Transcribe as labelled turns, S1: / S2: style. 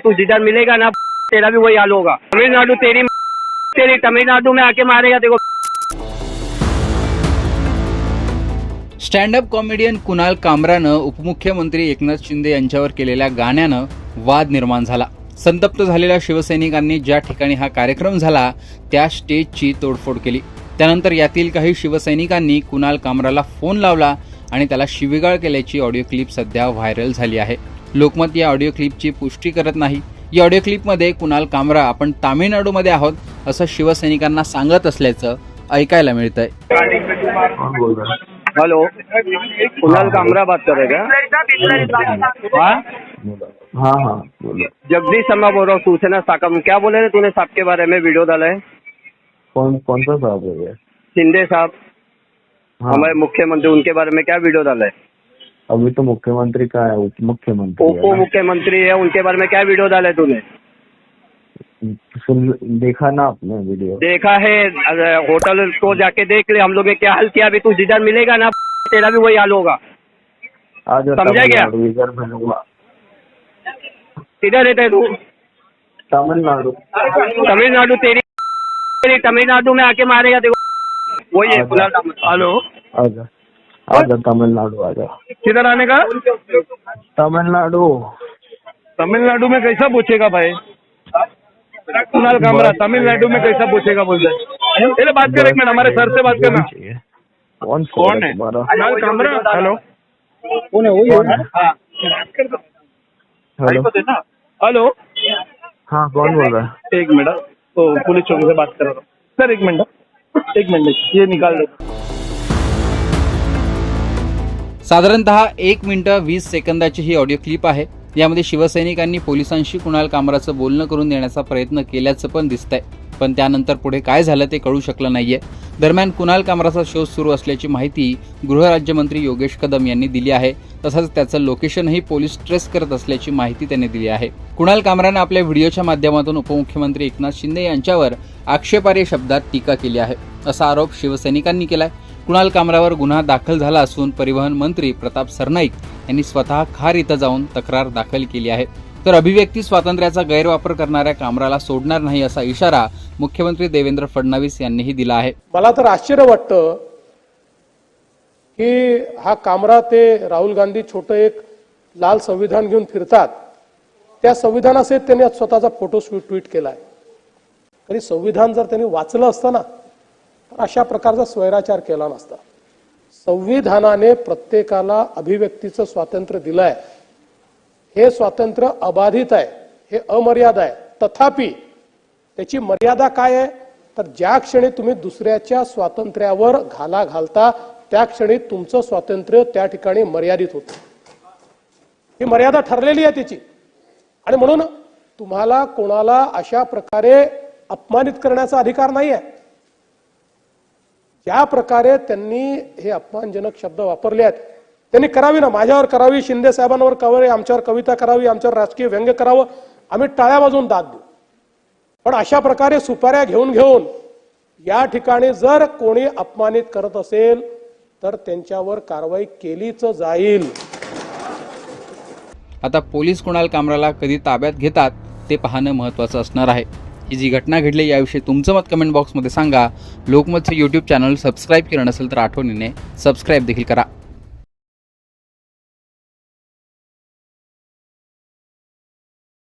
S1: तू जिधर मिलेगा ना तेरा भी वही हाल होगा। तमिलनाडु तेरी तेरी तमिलनाडु में आके मारेगा देखो
S2: स्टँड अप कॉमेडियन कुणाल कामरानं उपमुख्यमंत्री एकनाथ शिंदे यांच्यावर केलेल्या गाण्यानं वाद निर्माण झाला. संतप्त झालेल्या शिवसैनिकांनी ज्या ठिकाणी हा कार्यक्रम झाला त्या स्टेजची तोडफोड केली. त्यानंतर यातील काही शिवसैनिकांनी कुणाल कामराला फोन लावला आणि त्याला शिवीगाळ केल्याची ऑडिओ क्लिप सध्या व्हायरल झाली आहे. लोकमत या ऑडिओ क्लिपची पुष्टी करत नाही. या ऑडिओ क्लिपमध्ये कुणाल कामरा आपण तामिळनाडूमध्ये आहोत असं शिवसैनिकांना सांगत असल्याचं ऐकायला मिळतंय.
S1: हेलो. कुणाल कामरा बात कर हाँ?
S3: हाँ हाँ. बोलो
S1: जगदीश शर्मा बोल रहा हूँ सूचना शाखा में। क्या बोले थे तूने साहब के बारे में? वीडियो डाला है।
S3: कौन कौन सा साहब है ये?
S1: शिंदे साहब।
S3: हाँ।
S1: हमारे मुख्यमंत्री उनके बारे में क्या वीडियो डाला है?
S3: अभी तो मुख्यमंत्री का है उप मुख्यमंत्री
S1: उप मुख्यमंत्री है उनके बारे में क्या वीडियो डाले तूने?
S3: सुन देखा ना आपने वीडियो
S1: देखा है होटल को जाके देख ले हम लोग ने क्या हाल किया अभी तू जिधर मिलेगा ना तेरा भी वही हाल होगा।
S3: आज
S1: समझा क्या? किधर रहता है तू
S3: तमिलनाडु।
S1: तमिलनाडु तेरी तमिलनाडु में आके मारेगा देखो। वही है। हेलो।
S3: आजा आजा तमिलनाडु आजा
S1: किधर आने का?
S3: तमिलनाडु।
S4: तमिलनाडु में कैसा पूछेगा भाई? कुणाल कामरा तमिलनाडु में कैसा पूछेगा बोल रहे चलो बात कर एक मिनट हमारे सर से बात करना।
S3: चाहिए। कौन
S4: कौन है कुणाल कामरा? हेलो।
S3: कौन है? वही हेलो।
S4: हेलो।
S3: हाँ कौन बोल रहा है?
S4: एक मिनट तो पुलिस चौकी से बात कर रहा हूँ। सर एक मिनट एक मिनट ये निकाल दो।
S2: साधारणतः एक मिनटं वीस सेकंदाची ही ऑडिओ क्लिप आहे. यामध्ये शिवसैनिकांनी पोलिसांशी कुणाल कामराचं बोलणं करून देण्याचा प्रयत्न केल्याचं पण दिसतंय. पण त्यानंतर पुढे काय झालं ते कळू शकलं नाहीये. दरम्यान कुणाल कामराचा शोध सुरू असल्याची माहिती गृहराज्यमंत्री योगेश कदम यांनी दिली आहे. तसंच त्याचं लोकेशनही पोलीस ट्रेस करत असल्याची माहिती त्यांनी दिली आहे. कुणाल कामरानं आपल्या व्हिडिओच्या माध्यमातून उपमुख्यमंत्री एकनाथ शिंदे यांच्यावर आक्षेपार्ह शब्दात टीका केली आहे. असा आरोप शिवसैनिकांनी केलाय. कुणाल कामरावर गुन्हा दाखल झाला असून परिवहन मंत्री प्रताप सरनाईक यांनी स्वतः खार इथं जाऊन तक्रार दाखल केली आहे. तर अभिव्यक्ती स्वातंत्र्याचा गैरवापर करणाऱ्या कामराला सोडणार नाही असा इशारा मुख्यमंत्री देवेंद्र फडणवीस यांनीही दिला आहे.
S5: मला तर आश्चर्य वाटतं की हा कामरा ते राहुल गांधी छोटं एक लाल संविधान घेऊन फिरतात. त्या संविधानासहित त्यांनी स्वतःचा फोटो ट्विट केलाय. तरी संविधान जर त्यांनी वाचलं असतं ना तर अशा प्रकारचा स्वैराचार केला नसता. संविधानाने प्रत्येकाला अभिव्यक्तीचं स्वातंत्र्य दिलंय. हे स्वातंत्र्य अबाधित आहे हे अमर्याद आहे. तथापि त्याची मर्यादा काय आहे? तर ज्या क्षणी तुम्ही दुसऱ्याच्या स्वातंत्र्यावर घाला घालता त्या क्षणी तुमचं स्वातंत्र्य त्या ठिकाणी मर्यादित होतं. ही मर्यादा ठरलेली आहे त्याची. आणि म्हणून तुम्हाला कोणाला अशा प्रकारे अपमानित करण्याचा अधिकार नाही आहे ज्या प्रकारे त्यांनी हे अपमानजनक शब्द वापरले आहेत. त्यांनी करावी ना माझ्यावर करावी शिंदे साहेबांवर करावी आमच्यावर कविता करावी आमच्यावर राजकीय व्यंग्य करावं आम्ही टाळ्या बाजून दाद देऊ. पण अशा प्रकारे सुपाऱ्या घेऊन घेऊन या ठिकाणी जर कोणी अपमानित करत असेल तर त्यांच्यावर कारवाई केलीच जाईल.
S2: आता पोलीस कुणाल कामराला कधी ताब्यात घेतात ते पाहणं महत्त्वाचं असणार आहे. ही जी घटना घडली याविषयी तुमचं मत कमेंट बॉक्समध्ये सांगा. लोकमतचं यूट्यूब चॅनल सबस्क्राईब केलं नसेल तर आठवणीने सबस्क्राईब देखील करा.